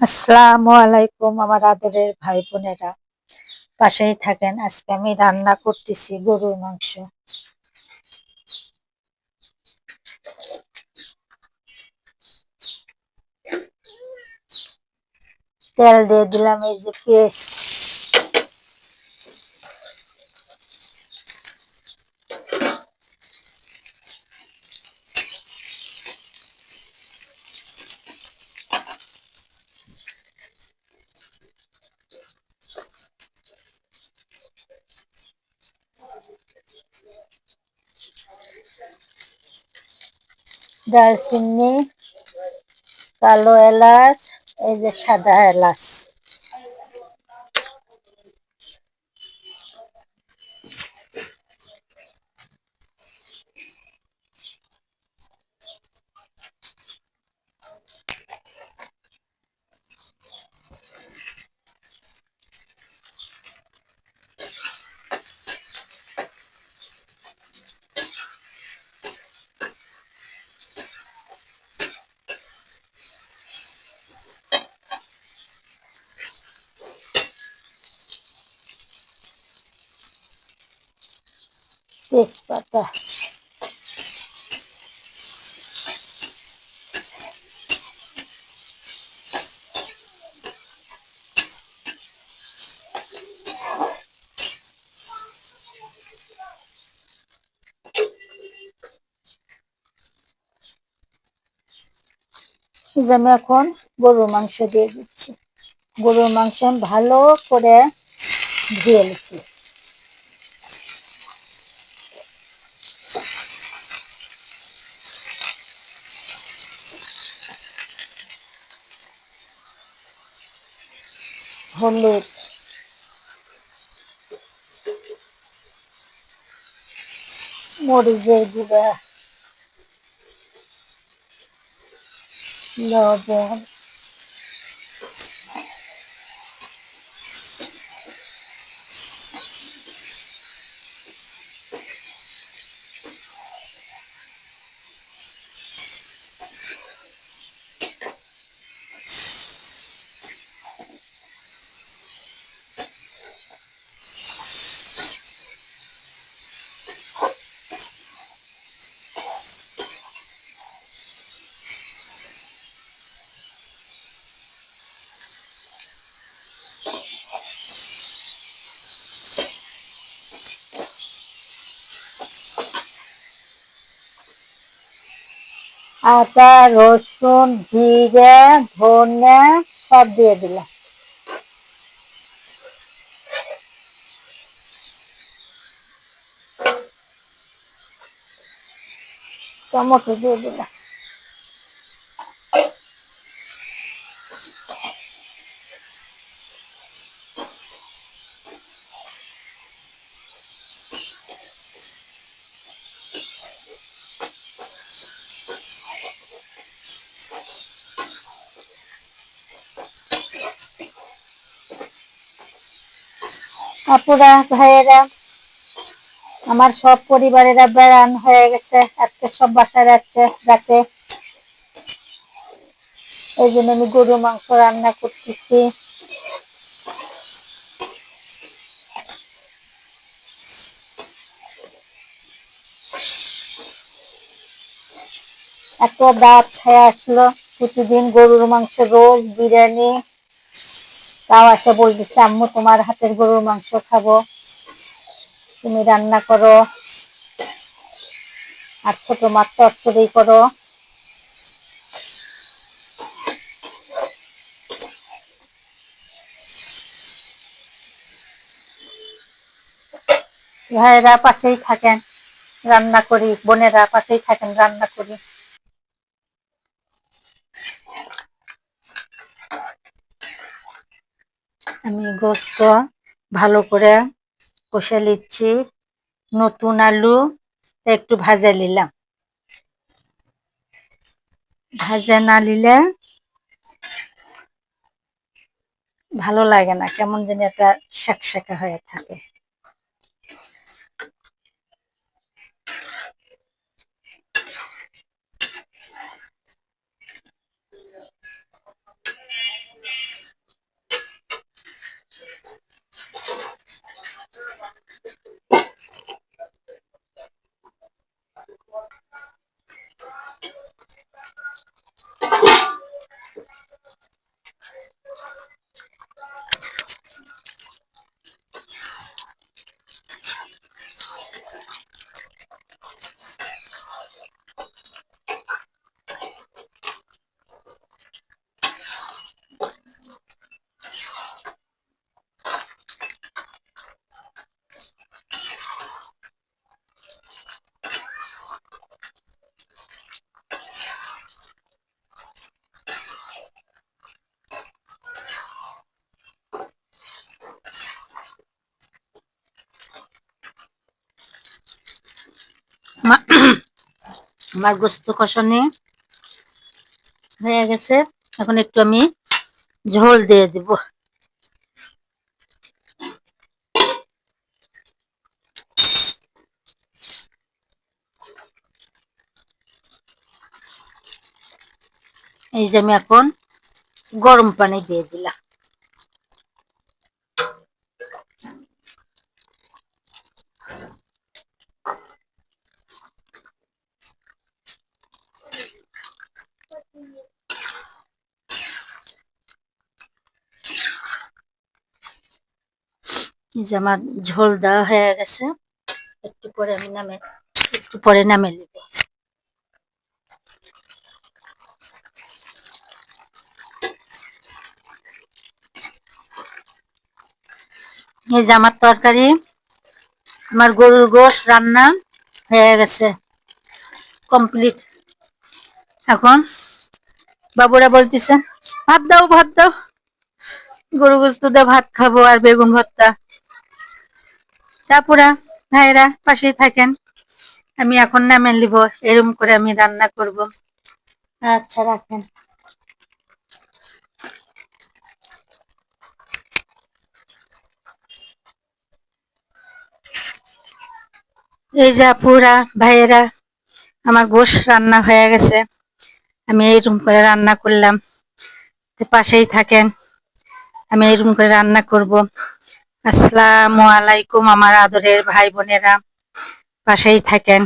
আসসালামু আলাইকুম আমার আদরের ভাই বোনেরা পাশেই থাকেন, আজকে আমি রান্না করতেছি গরুর মাংস। তেল দিয়ে দিলাম এই যে পেস্ট। দারচিনি কালো এলাচ এই যে সাদা এলাচ। তেজপাতা। যে আমি এখন গরুর মাংস দিয়ে দিচ্ছি। গরুর মাংস ভালো করে ধুয়ে নিচ্ছি। হলুদ মরিচের গুঁড়া লবণ আদা রসুন জিরে ধনে সব দিয়ে দিলাম। টমেটো দিয়ে দিলাম। আপুরা ভাইয়েরা, আমার সব পরিবারেরা বেড়ান হয়ে গেছে, আজকে সব বাসায় যাচ্ছে, রাতে। এই জন্য আমি গরু, মাংস রান্না করতেছি। এত দাঁত খেয়ে আসলো, প্রতিদিন গরুর মাংস রোজ বিরিয়ানি। তাও এসে বলতেছে, আম্মু, তোমার হাতের গরুর মাংস খাব। তুমি রান্না করো। আর ছোট মাছ চচ্চড়ি করো। ভাইয়েরা পাশেই থাকেন, রান্না করি, বোনেরা পাশেই থাকেন, রান্না করি। আমি গোস্ত ভালো করে কষে নিচ্ছি। নতুন আলু একটু ভাজা নিলাম। ভাজা না নিলে ভালো লাগে না, কেমন যেন একটা শাক শাকা হয়ে থাকে। আমার গোস্ত কষানি হয়ে গেছে। এখন একটু আমি ঝোল দিয়ে দিব। এই যে আমি এখন গরম পানি দিয়ে দিলাম। আমার ঝোল দেওয়া হয়ে গেছে, একটু পরে আমি নামে, একটু পরে নামে নিব। এই যে আমার তরকারি, আমার গরুর গোশ রান্না হয়ে গেছে, কমপ্লিট। এখন বাবুরা বলতেছে, ভাত দাও ভাত দাও। গরু গোস্ত দিয়ে ভাত খাব আর বেগুন ভর্তা। তারপরা ভাইরা পাশেই থাকেন। আমি এখন নামে নিব, এরম করে আমি রান্না করব। আচ্ছা রাখেন। এই যে আপুরা, ভাইয়েরা, আমার গোশ রান্না হয়ে গেছে। আমি এইরকম করে রান্না করলাম। পাশেই থাকেন। আমি এইরকম করে রান্না করব। আসসালামু আলাইকুম আমার আদরের ভাই বোনেরা পাশেই থাকেন।